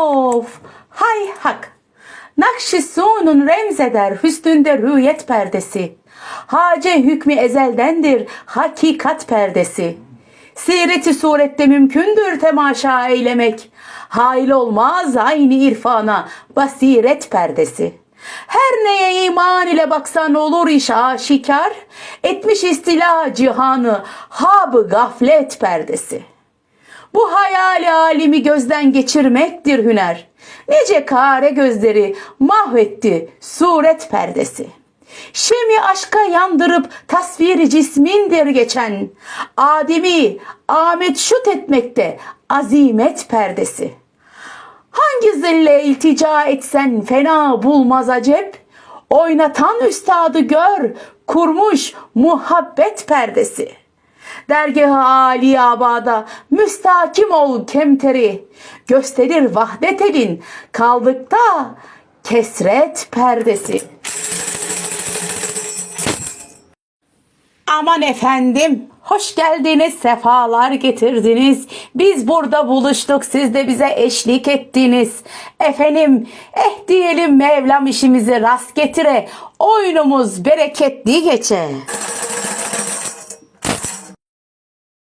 Of hay hak. Nakşi sunun remzeder hüsnünde rüyet perdesi. Hace hükmü ezeldendir hakikat perdesi. Sireti surette mümkündür temaşa eylemek. Hail olmaz aynı irfana basiret perdesi. Her neye iman ile baksan olur iş aşikar. Etmiş istila cihanı hab gaflet perdesi. Bu hayali alimi gözden geçirmektir hüner. Nice kare gözleri mahvetti suret perdesi. Şemi aşka yandırıp tasviri cismindir geçen. Ademi Ahmet şut etmekte azimet perdesi. Hangi zille iltica etsen fena bulmaz acep. Oynatan üstadı gör kurmuş muhabbet perdesi. Dergah-ı âli abada müstakim ol kemteri. Gösterir vahdet elin kaldıkta kesret perdesi. Aman efendim, hoş geldiniz, sefalar getirdiniz. Biz burada buluştuk, siz de bize eşlik ettiniz. Efendim, eh diyelim Mevlam işimizi rast getire, oyunumuz bereketli geçe.